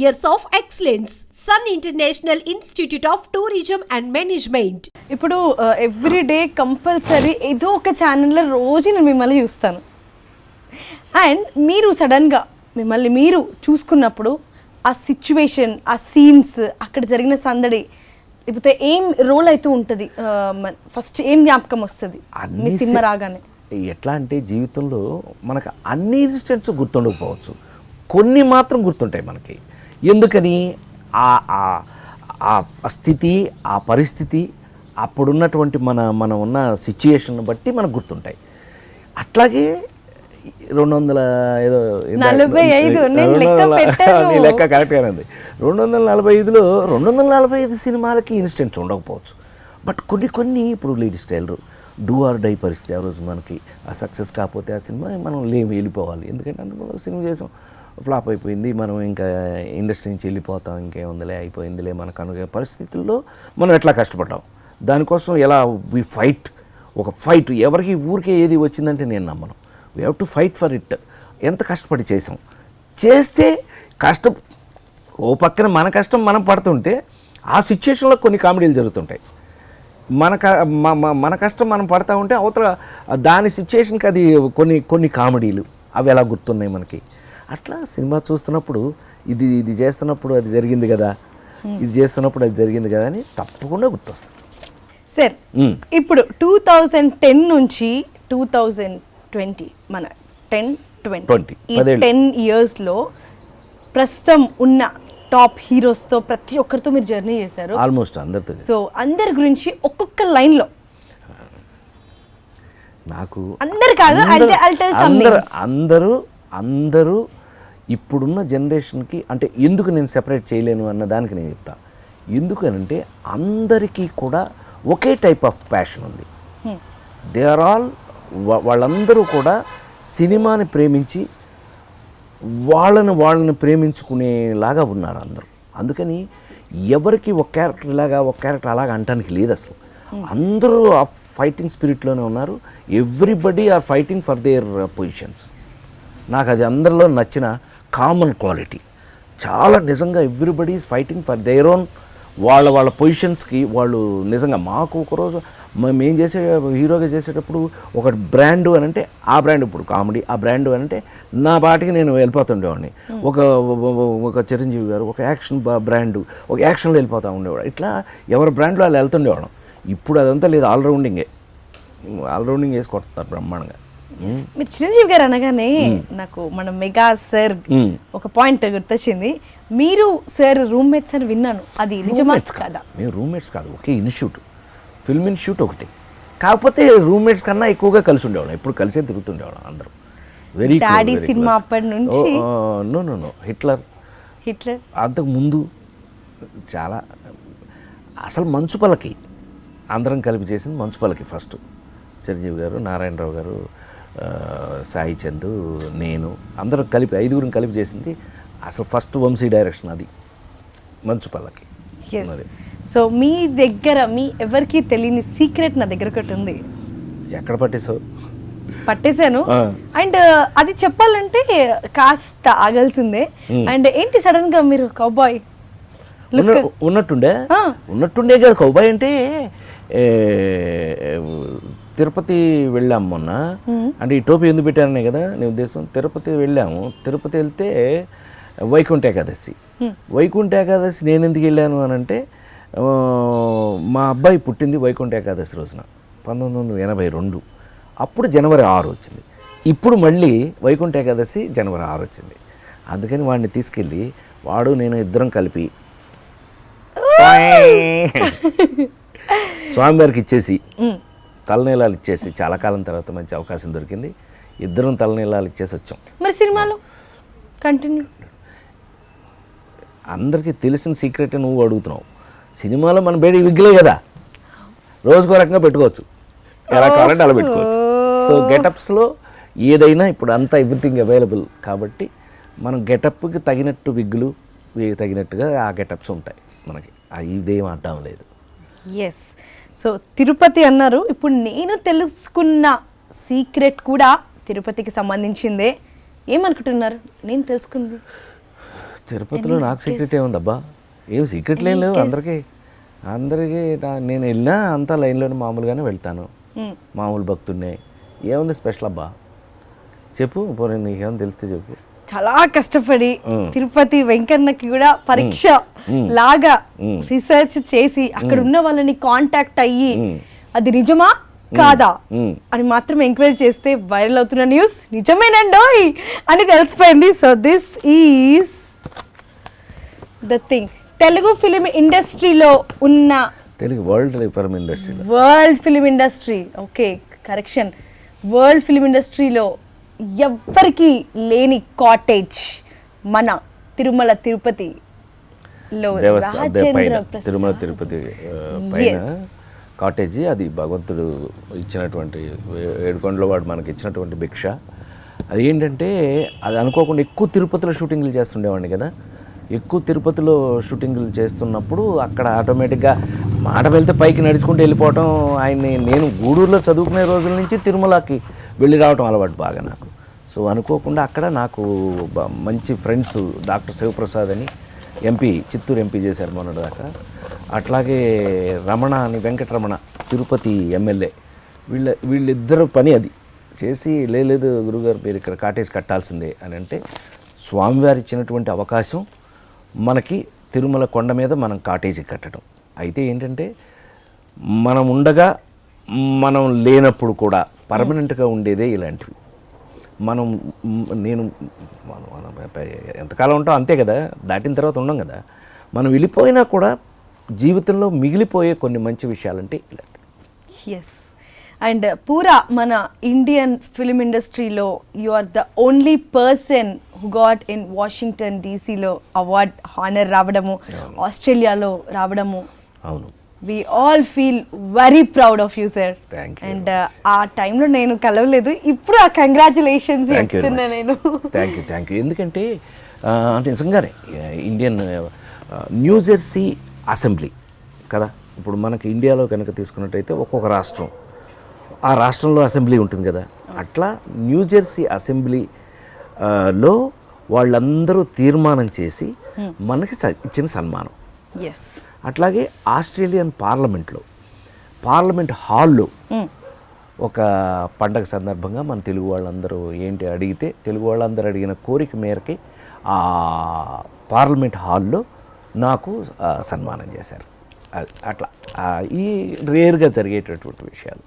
years of excellence. Sun International Institute of Tourism and Management. ఇప్పుడు every day compulsory ఏదో ఒక ఛానల్లో రోజు నేను మిమ్మల్ని చూస్తాను అండ్ మీరు సడన్గా మిమ్మల్ని మీరు చూసుకున్నప్పుడు ఆ సిచ్యువేషన్ ఆ సీన్స్ అక్కడ జరిగిన సందడి లేకపోతే ఏం రోల్ అయితే ఉంటుంది ఫస్ట్ ఏం జ్ఞాపకం వస్తుంది మీ అన్ని సినిమా రాగానే ఎట్లా అంటే జీవితంలో మనకు అన్ని ఇన్సిడెంట్స్ గుర్తుండకపోవచ్చు కొన్ని మాత్రం గుర్తుంటాయి మనకి. ఎందుకని? ఆ ఆ- ఆ స్థితి ఆ పరిస్థితి అప్పుడున్నటువంటి మన మనం ఉన్న సిచ్యుయేషన్ బట్టి మనకు గుర్తుంటాయి. అట్లాగే రెండు వందల ఏదో లెక్క. నీ కరెక్ట్గానే ఉంది రెండు వందల నలభై ఐదులో రెండు వందల నలభై ఐదు సినిమాలకి ఇన్సిడెంట్స్ ఉండకపోవచ్చు. బట్ కొన్ని కొన్ని ఇప్పుడు lady style do or die పరిస్థితి ఆ రోజు మనకి. ఆ సక్సెస్ కాకపోతే ఆ సినిమా మనం లేమి వెళ్ళిపోవాలి. ఎందుకంటే అందులో సినిమా చేసాం. ఫ్లాప్ అయిపోయింది. మనం ఇంకా ఇండస్ట్రీ నుంచి వెళ్ళిపోతాం ఇంకేముందిలే అయిపోయిందిలే మనకు అనుగే పరిస్థితుల్లో మనం ఎట్లా కష్టపడ్డాం? దానికోసం ఎలా వి ఫైట్ ఒక ఫైట్ ఎవరికి ఊరికే ఏది వచ్చిందంటే నేను నమ్మను. We have to fight for it ఎంత కష్టపడి చేసాం చేస్తే కష్టం ఓ పక్కన మన కష్టం మనం పడుతుంటే ఆ సిచ్యుయేషన్లో కొన్ని కామెడీలు జరుగుతుంటాయి. మన క- మన కష్టం మనం పడతా ఉంటే అవతల దాని సిచ్యుయేషన్కి అది కొన్ని కొన్ని కామెడీలు. అవి ఎలా గుర్తున్నాయి మనకి? అట్లా సినిమా చూస్తున్నప్పుడు ఇది ఇది చేస్తున్నప్పుడు అది జరిగింది కదా ఇది చేస్తున్నప్పుడు అది జరిగింది కదా అని తప్పకుండా గుర్తొస్తుంది సార్ మ్మ్. ఇప్పుడు టూ థౌజండ్ టెన్ నుంచి టూ థౌజండ్ ట్వంటీ మన టెన్ ట్వంటీ 20, ఈ పదేళ్ళు. టెన్ ఇయర్స్లో ప్రస్తుతం ఉన్న టాప్ హీరోస్తో ప్రతి ఒక్కరితో మీరు జర్నీ చేశారు ఆల్మోస్ట్ అందరితో. సో అందరి గురించి ఒక్కొక్క లైన్లో నాకు అందరు కాదు. అందరూ అందరూ ఇప్పుడున్న జనరేషన్కి అంటే ఎందుకు నేను సెపరేట్ చేయలేను అన్న దానికి నేను చెప్తా. ఎందుకనంటే అందరికీ కూడా ఒకే టైప్ ఆఫ్ ప్యాషన్ ఉంది. దే ఆర్ ఆల్ వాళ్ళందరూ కూడా సినిమాని ప్రేమించి వాళ్ళని వాళ్ళని ప్రేమించుకునేలాగా ఉన్నారు అందరూ. అందుకని ఎవరికి ఒక క్యారెక్టర్ ఇలాగా ఒక క్యారెక్టర్ అలాగా అంటానికి లేదు అసలు. అందరూ ఆ ఫైటింగ్ స్పిరిట్లోనే ఉన్నారు. Everybody are fighting for their positions. నాకు అది అందరిలో నచ్చిన కామన్ క్వాలిటీ చాలా నిజంగా everybody is fighting for their own వాళ్ళ వాళ్ళ పొజిషన్స్కి వాళ్ళు నిజంగా మాకు ఒకరోజు మేము ఏం చేసే హీరోగా చేసేటప్పుడు ఒక బ్రాండ్ అని అంటే ఆ బ్రాండ్ ఇప్పుడు కామెడీ ఆ బ్రాండ్ అని అంటే నా బాటికి నేను వెళ్ళిపోతుండేవాడిని. ఒక ఒక చిరంజీవి గారు ఒక యాక్షన్ బ్రాండ్ ఒక యాక్షన్లో వెళ్ళిపోతూ ఉండేవాడు. ఇట్లా ఎవరి బ్రాండ్లో వాళ్ళు వెళ్తుండేవాడు ఇప్పుడు అదంతా లేదు ఆల్రౌండింగే ఆల్రౌండింగ్ వేసి కొడతారు బ్రహ్మాండంగా. మీరు చిరంజీవి గారు అనగానే నాకు మన మెగా సార్ మ్మ్. ఒక పాయింట్ గుర్తొచ్చింది. మీరు సార్ రూమ్మేట్స్ అని విన్నాను. అది నిజమా? రూమ్మేట్స్ కదా. మేము రూమ్మేట్స్ కాదు. ఒకే ఇన్స్టిట్యూట్ ఫిల్మ్ ఇన్స్టిట్యూట్ ఒకటి. కాకపోతే రూమ్మేట్స్ కన్నా ఎక్కువగా కలిసి ఉండేవాళ్ళం. ఎప్పుడు కలిసే తిరుగుతుండేవాళ్ళం అందరం. వెరీ Daddy సినిమా అప్పటి నుంచి? No no no. Hitler. Hitler? అంతకు ముందు చాలా అసలు మంచు పలకి. అందరం కలిపి చేసింది మంచు పలకి ఫస్ట్. చిరంజీవి గారు నారాయణరావు గారు సాయి చందు నేను అందరం కలిపి ఐదుగురం కలిపి చేసింది అసలు ఫస్ట్ వంశీ డైరెక్షన్ అది మంచు పల్లకి. సో మీ దగ్గర మీ ఎవరికి తెలియని సీక్రెట్ నా దగ్గర ఒకటి ఉంది. ఎక్కడ పట్టేసావు పట్టేశాను. అండ్ అది చెప్పాలంటే కాస్త ఆగాల్సిందే. అండ్ ఏంటి సడన్గా మీరు కౌబాయ్ ఉన్న ఉన్నట్టుండే. ఉన్నట్టుండే కదా కౌబాయ్ అంటే తిరుపతి వెళ్ళాము మొన్న. అంటే ఈ టోపీ ఎందుకు పెట్టారనే కదా నీ ఉద్దేశం. తిరుపతి వెళ్ళాము. తిరుపతి వెళ్తే వైకుంఠ ఏకాదశి. వైకుంఠ ఏకాదశి నేను ఎందుకు వెళ్ళాను అని అంటే మా అబ్బాయి పుట్టింది వైకుంఠ ఏకాదశి రోజున పంతొమ్మిది వందల ఎనభై రెండు. అప్పుడు జనవరి ఆరు వచ్చింది. ఇప్పుడు మళ్ళీ వైకుంఠ ఏకాదశి జనవరి ఆరు వచ్చింది. అందుకని వాడిని తీసుకెళ్ళి వాడు నేను ఇద్దరం కలిపి స్వామివారికి ఇచ్చేసి తలనీలాలు ఇచ్చేసి చాలా కాలం తర్వాత మంచి అవకాశం దొరికింది. ఇద్దరం తలనీలాలు ఇచ్చేసి వచ్చాం. మరి సినిమాలు? కంటిన్యూ అందరికీ తెలిసిన సీక్రెట్ నువ్వు అడుగుతున్నావు. సినిమాలో మన బేడి విగ్గులే కదా. రోజుకో రకంగా పెట్టుకోవచ్చు. ఎలా కావాలంటే అలా పెట్టుకోవచ్చు. సో గెటప్స్లో ఏదైనా ఇప్పుడు అంతా ఎవ్రీథింగ్ అవైలబుల్ కాబట్టి మనం గెటప్కి తగినట్టు విగ్గులు తగినట్టుగా ఆ గెటప్స్ ఉంటాయి మనకి. ఇదేం అడ్డం లేదు. ఎస్ సో తిరుపతి అన్నారు. ఇప్పుడు నేను తెలుసుకున్న సీక్రెట్ కూడా తిరుపతికి సంబంధించిందే. ఏమనుకుంటున్నారు? నేను తెలుసుకుంది. తిరుపతిలో నాకు సీక్రెట్ ఏముందబ్బా ఏం సీక్రెట్లు ఏం లేవు అందరికీ. అందరికీ నేను వెళ్ళినా అంతా లైన్లోనే మామూలుగానే వెళ్తాను. మామూలు భక్తున్నే ఏముంది స్పెషల్ అబ్బా? చెప్పు పోనీ నీకేమో తెలిస్తే చెప్పు. చాలా కష్టపడి తిరుపతి వెంకన్నకి కూడా పరీక్ష లాగా రీసెర్చ్ చేసి అక్కడ ఉన్న వాళ్ళని కాంటాక్ట్ అయ్యి అది నిజమా? కాదా. అని మాత్రం ఎంక్వైరీ చేస్తే వైరల్ అవుతున్న న్యూస్ నిజమేనండోయ్ అని తెలిసిపోయింది. So this is the thing Telugu film ఇండస్ట్రీలో ఉన్న తెలుగు వరల్డ్ ఫిల్మ్ ఇండస్ట్రీలో world film industry okay correction world film ఇండస్ట్రీలో ఎవ్వరికి లేని కాటేజ్ మన తిరుమల రాజేంద్ర ప్రసాద్. తిరుమల తిరుపతి పైన. కాటేజీ అది భగవంతుడు ఇచ్చినటువంటి ఏడుకొండలో వాడు మనకి ఇచ్చినటువంటి భిక్ష. అది ఏంటంటే అది అనుకోకుండా ఎక్కువ తిరుపతిలో షూటింగ్లు చేస్తుండేవాడిని కదా. ఎక్కువ తిరుపతిలో షూటింగ్లు చేస్తున్నప్పుడు అక్కడ ఆటోమేటిక్గా మాట వెళ్తే పైకి నడుచుకుంటూ వెళ్ళిపోవటం ఆయన్ని నేను గూడూరులో చదువుకునే రోజుల నుంచి తిరుమలకి వెళ్ళి రావటం అలవాటు బాగా నాకు. సో అనుకోకుండా అక్కడ నాకు మంచి ఫ్రెండ్స్ డాక్టర్ శివప్రసాద్ అని ఎంపీ చిత్తూరు ఎంపీ చేశారు మొన్నటిదాకా. అట్లాగే రమణ అని వెంకటరమణ తిరుపతి ఎమ్మెల్యే. వీళ్ళ వీళ్ళిద్దరు పని అది. చేసి "లే, లేదు గురుగారు మీరు ఇక్కడ కాటేజ్ కట్టాల్సిందే అని అంటే స్వామివారి ఇచ్చినటువంటి అవకాశం మనకి తిరుమల కొండ మీద మనం కాటేజీ కట్టడం. అయితే ఏంటంటే మనం ఉండగా మనం లేనప్పుడు కూడా పర్మనెంట్గా ఉండేదే ఇలాంటివి. మనం నేను మనం ఎంతకాలం ఉంటాం అంతే కదా దాటిన తర్వాత ఉండం కదా. మనం వెళ్ళిపోయినా కూడా జీవితంలో మిగిలిపోయే కొన్ని మంచి విషయాలంటే ఎస్ అండ్ పూరా మన ఇండియన్ ఫిలిం ఇండస్ట్రీలో you are the only person who got in Washington డీసీలో award honour రావడము ఆస్ట్రేలియాలో రావడము. అవును. We all feel very proud of you sir Thank you and ఆ టైంలో నేను కలవలేదు. ఇప్పుడు ఆ కంగ్రాచులేషన్స్ చెప్తున్నా నేను. థ్యాంక్ యూ థ్యాంక్ యూ ఎందుకంటే అంటే నిజంగానే ఇండియన్ ఆ, న్యూజెర్సీ అసెంబ్లీ కదా? ఇప్పుడు మనకి ఇండియాలో కనుక తీసుకున్నట్టయితే ఒక్కొక్క రాష్ట్రం. ఆ రాష్ట్రంలో అసెంబ్లీ ఉంటుంది కదా? అట్లా న్యూజెర్సీ అసెంబ్లీ ఆ, లో వాళ్ళందరూ తీర్మానం చేసి మనకి స- ఇచ్చిన సన్మానం. ఎస్ అట్లాగే ఆస్ట్రేలియన్ పార్లమెంట్లో పార్లమెంట్ హాల్లో ఒక పండగ సందర్భంగా మన తెలుగు వాళ్ళందరూ ఏంటి అడిగితే తెలుగు వాళ్ళందరూ అడిగిన కోరిక మేరకి ఆ పార్లమెంట్ హాల్లో నాకు సన్మానం చేశారు. అట్లా ఈ రేర్గా జరిగేటటువంటి విషయాలు.